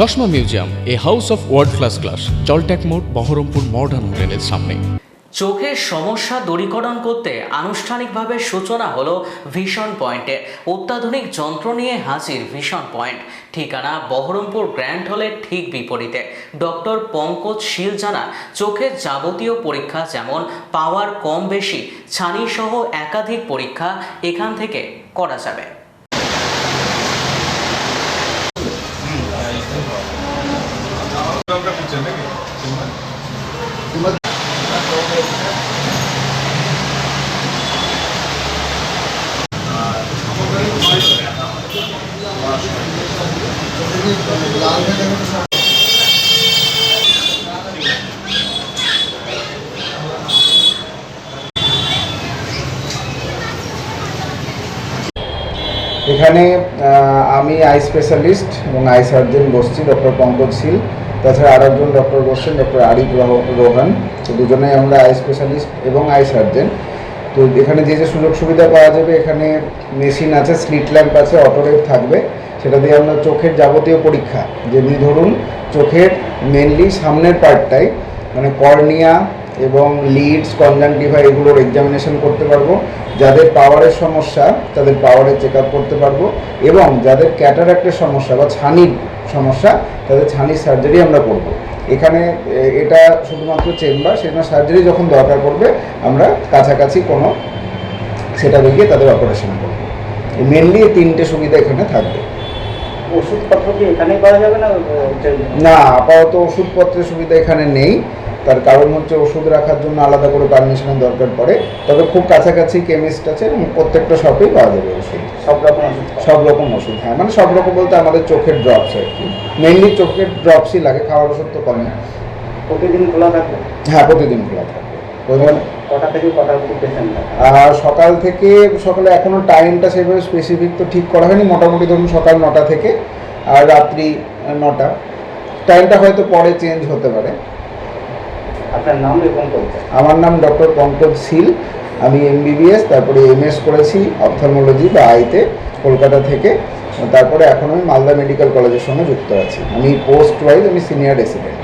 চশমা museum, a house of world class class জলট্যাক মোড়, Baharampur modern হোটেলের সামনে। চোখের সমস্যা দূরীকরণ করতে আনুষ্ঠানিকভাবে সূচনা হলো ভিশন পয়েন্টে। অত্যাধুনিক যন্ত্র নিয়ে হাজির ভিশন পয়েন্ট। ঠিকানা বহরমপুর গ্র্যান্ড হলের ঠিক বিপরীতে। ডক্টর পঙ্কজ শীল জানান, চোখের যাবতীয় পরীক্ষা যেমন পাওয়ার কম বেশি ছানি সহ একাধিক পরীক্ষা এখান থেকে করা যাবে। লাল এখানে আমি আই স্পেশালিস্ট এবং আই সার্জন বসছি, ডক্টর পঙ্কজ শীল। তাছাড়া আর একজন ডক্টর বসছেন, ডক্টর আরিফ রহ- রোহান। তো দুজনেই আমরা আই স্পেশালিস্ট এবং আই সার্জন। তো এখানে যে যে সুযোগ সুবিধা পাওয়া যাবে, এখানে মেশিন আছে, স্লিট ল্যাম্প আছে অটোরেট থাকবে। সেটা দিয়ে আমরা চোখের যাবতীয় পরীক্ষা যেমনি ধরুন চোখের মেনলি সামনের পার্টটাই মানে কর্নিয়া এবং লিডস কনজাংটিভা এগুলোর এক্সামিনেশন করতে পারব। যাদের পাওয়ারের সমস্যা, তাদের পাওয়ারের চেক করতে পারব। এবং যাদের ক্যাটারাক্টের সমস্যা বা ছানির সমস্যা, তাদের ছানির সার্জারি আমরা করব। এখানে এটা শুধুমাত্র চেম্বার সেজন্য সার্জারি যখন দরকার পড়বে, আমরা কাছাকাছি কোনো সেটা গিয়ে তাদের অপারেশন করব। মেনলি তিনটে সুবিধা এখানে থাকবে। ওষুধপত্র কি এখানেই পাওয়া যাবে না না আপাতত ওষুধপত্রের সুবিধা এখানে নেই। তার কারণ হচ্ছে ওষুধ রাখার জন্য আলাদা করে পারমিশনের দরকার পড়ে। তবে খুব কাছাকাছি কেমিস্ট আছে এবং প্রত্যেকটা শপেই পাওয়া যাবে ওষুধ। সব রকম ওষুধ সব রকম ওষুধ হ্যাঁ মানে সব রকম বলতে আমাদের চোখের ড্রপস আর কি। মেনলি চোখের ড্রপসই লাগে খাওয়ার ওষুধ তো কমে প্রতিদিন খোলা থাকবে হ্যাঁ প্রতিদিন খোলা থাকবে সকাল থেকে সকালে এখনও টাইমটা সেভাবে স্পেসিফিক তো ঠিক করা হয়নি। মোটামুটি ধরুন সকাল নটা থেকে আর রাত্রি নটা। টাইমটা হয়তো পরে চেঞ্জ হতে পারে। আপনার নাম এবং আমার নাম ডক্টর পঙ্কজ শীল। আমি এমবিবিএস তারপরে এমএস করেছি অপথলমোলজি বা আইতে কলকাতা থেকে। তারপরে এখন আমি মালদা মেডিকেল কলেজের সঙ্গে যুক্ত আছি। আমি পোস্ট ওয়াইজ আমি সিনিয়র রেসিডেন্ট